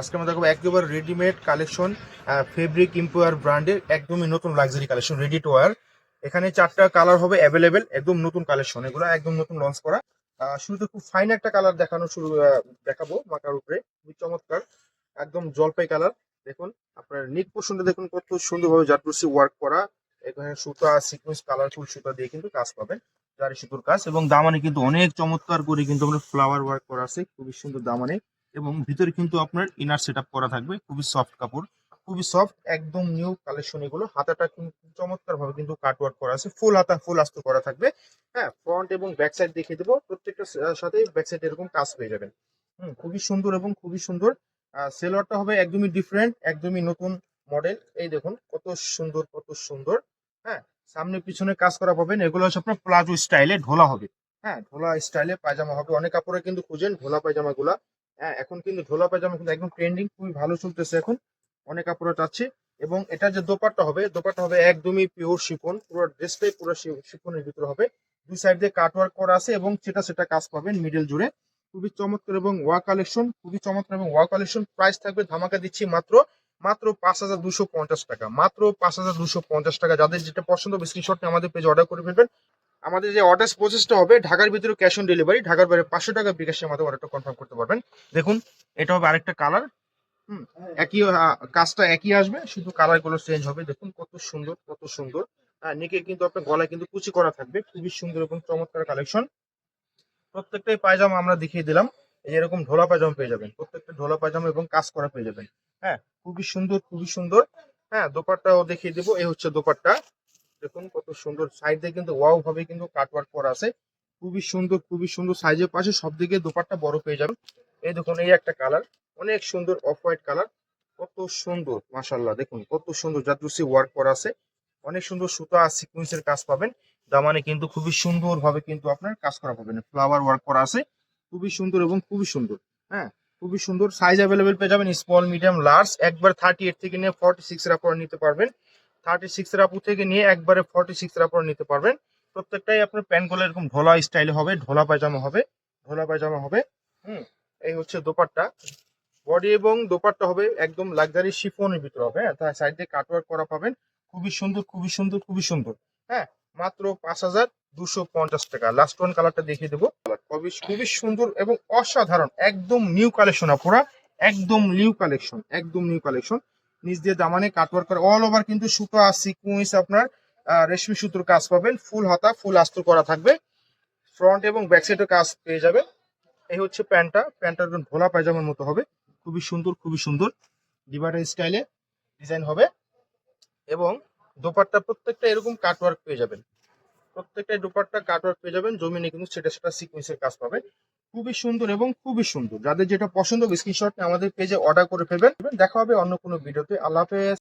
আজকে আমরা দেখাবো একেবারে রেডিমেড কালেকশন ফেব্রিক ইম্পোয়ার ব্র্যান্ডের একদমই নতুন luxury collection ready to wear এখানে চারটা কালার হবে অ্যাভেলেবেল একদম নতুন কালেকশন এগুলো একদম নতুন লঞ্চ করা। শুরুতে খুব ফাইন একটা কালার দেখানো শুরু দেখাবো মাকার উপরে। খুবই চমৎকার, একদম জলপাই কালার দেখুন, আপনার নিক পোর্শনটা দেখুন কত সুন্দরভাবে জাটরুসি ওয়ার্ক করা। এখানে সুতা সিকোয়েন্স কালারফুল সুতা দিয়ে কিন্তু কাজ পাবেন, জারি সুতোর কাজ। এবং দামানে কিন্তু অনেক চমৎকার করে কিন্তু আমরা ফ্লাওয়ার ওয়ার্ক করা আছে। খুবই সুন্দর দামানে। এবং ভিতরে কিন্তু আপনার ইনার সেট করা থাকবে। খুবই সফট কাপড়, খুবই সফট একদম নিউ কালেকশন এগুলো। হাতাটা কিন্তু চমৎকার ভাবে কিন্তু কাট ওয়ার্ক করা আছে। ফুল হাতা ফুল আস্ত করা থাকবে। হ্যাঁ ফ্রন্ট এবং ব্যাক সাইড দেখিয়ে দেবো। প্রত্যেকটা সাথে ব্যাক সাইড এরকম কাজ পেয়ে যাবেন। হুম, খুবই সুন্দর এবং খুবই সুন্দর। সেলোয়ারটা হবে একদমই ডিফারেন্ট একদমই নতুন মডেল এই দেখুন, কত সুন্দর কত সুন্দর। হ্যাঁ সামনে পিছনে কাজ করা পাবেন। এগুলো হচ্ছে আপনার প্লাজো স্টাইলে ঢোলা হবে। হ্যাঁ ঢোলা স্টাইলে পায়জামা হবে। অনেক কাপড়ে কিন্তু খুঁজেন ঢোলা পায়জামা গুলা হ্যাঁ এখন কিন্তু ঢোলা পায়জামা কিন্তু একদম ট্রেন্ডিং খুবই ভালো চলতেছে এখন। অনেক কাপড়ে চাচ্ছে। এবং এটা যে দোপাট্টা হবে দোপাট্টা হবে একদমই পিওর শিফন, পুরো ড্রেসটাই পুরো শিফনের ভিতরে হবে। দুই সাইড দিয়ে কাট ওয়ার্ক করা আছে এবং সেটা সেটা কাজ পাবেন মিডল জুড়ে। খুবই চমৎকার এবং ওয়া কালেকশন খুবই চমৎকার এবং ওয়া কালেকশন প্রাইস থাকবে ধামাকা দিচ্ছি মাত্র মাত্র পাঁচ হাজার দুশো পঞ্চাশ টাকা। মাত্র পাঁচ হাজার দুশো পঞ্চাশ টাকা। যাদের যেটা পছন্দ স্ক্রিনশট নিয়ে আমাদের পেজে অর্ডার করে ফেলবেন। আমাদের যে অর্ডার প্রসেসটা হবে, ঢাকার ভিতরে ক্যাশ অন ডেলিভারি ঢাকার বাইরে পাঁচশো টাকা বিকাশের মাধ্যমে অর্ডারটা কনফার্ম করতে পারবেন। দেখুন, এটা হবে আরেকটা কালার হুম, একই কাজটা একই আসবে, শুধু কালারগুলো চেঞ্জ হবে। দেখুন কত সুন্দর কত সুন্দর। নিকে কিন্তু আপনার গলায় কিন্তু কুচি করা থাকবে, খুবই সুন্দর এবং চমৎকার কালেকশন প্রত্যেকটাই পায়জামা আমরা দেখিয়ে দিলাম এরকম ঢোলা পায়জামা পেয়ে যাবেন। প্রত্যেকটা ঢোলা পায়জামা এবং কাজ করা পেয়ে যাবেন। হ্যাঁ খুবই সুন্দর খুবই সুন্দর। হ্যাঁ দোপাট্টাও দেখিয়ে দেবো, এই হচ্ছে দোপাট্টা। দেখুন কত সুন্দর সাইড দিয়ে কিন্তু ওয়াও ভাবে কিন্তু কাটওয়ার্ক করা আছে। খুবই সুন্দর খুবই সুন্দর সাইজের পাশে সব দিকে দোপাট্টা বড় পেয়ে যাবেন। এই দেখুন, এই একটা কালার অনেক সুন্দর অফ হোয়াইট কালার কত সুন্দর মাশাল্লাহ দেখুন কত সুন্দর জাদ্রুসি ওয়ার্ক করা আছে। অনেক সুন্দর সুতা আর সিকুয়েন্সের কাজ পাবেন। দামানে কিন্তু খুবই সুন্দর ভাবে কিন্তু আপনার কাজ করা পাবেন। ফ্লাওয়ার ওয়ার্ক করা আছে, খুবই সুন্দর এবং খুবই সুন্দর হ্যাঁ খুবই সুন্দর সাইজ অ্যাভেলেবেল পেয়ে যাবেন স্মল মিডিয়াম লার্জ একবার থার্টি এইট থেকে নিয়ে ফর্টি সিক্স এর আপনারা নিতে পারবেন। থার্টি সিক্স আপু থেকে নিয়ে একবারে ফর্টি সিক্স এর নিতে পারবেন। প্রত্যেকটাই আপনার প্যান্টগুলো এরকম ঢোলা স্টাইলে হবে, ঢোলা পায়জামা হবে, ঢোলা পায়জামা হবে। হুম, এই হচ্ছে দোপাট্টা। বডি এবং দোপাট্টা হবে একদম লাক্সারি শিফনের ভিতরে হবে হ্যাঁ তার সাইড দিয়ে কাটওয়ার্ক করা পাবেন। খুবই সুন্দর খুবই সুন্দর খুবই সুন্দর হ্যাঁ মাত্র পাঁচ হাজার দুশো পঞ্চাশ টাকা। লাস্ট ওয়ান কালারটা দেখিয়ে দেবো। খুবই খুবই সুন্দর এবং অসাধারণ, একদম নিউ কালেকশন আপুরা। একদম নিউ কালেকশন একদম নিউ কালেকশন নিচ দিয়ে দামানে কাটওয়ার্ক করে। অল ওভার কিন্তু সুতা সিকুয়েন্স আপনার রেশমি সুতোর কাজ পাবেন। ফুল হাতা ফুল আস্তর করা থাকবে। ফ্রন্ট এবং ব্যাক সাইডের কাজ পেয়ে যাবেন। এই হচ্ছে প্যান্টটা। প্যান্টটা একদম ভোলা পায়জামার মতো হবে। খুবই সুন্দর খুবই সুন্দর। ডিভাইডার স্টাইলে ডিজাইন হবে। এবং দোপাট্টা প্রত্যেকটা এরকম কাটওয়ার্ক পেয়ে যাবেন। প্রত্যেকটা দোপাট্টা কাটওয়ার্ক পেয়ে যাবেন। জমিনে কিন্তু সেটা সেটা সিকুয়েন্সের কাজ পাবেন। খুবই সুন্দর এবং খুবই সুন্দর। যাদের যেটা পছন্দ স্ক্রিনশট আমাদের পেজে অর্ডার করে ফেলবেন। দেখা হবে অন্য কোনো ভিডিওতে আল্লাহ হাফেজ।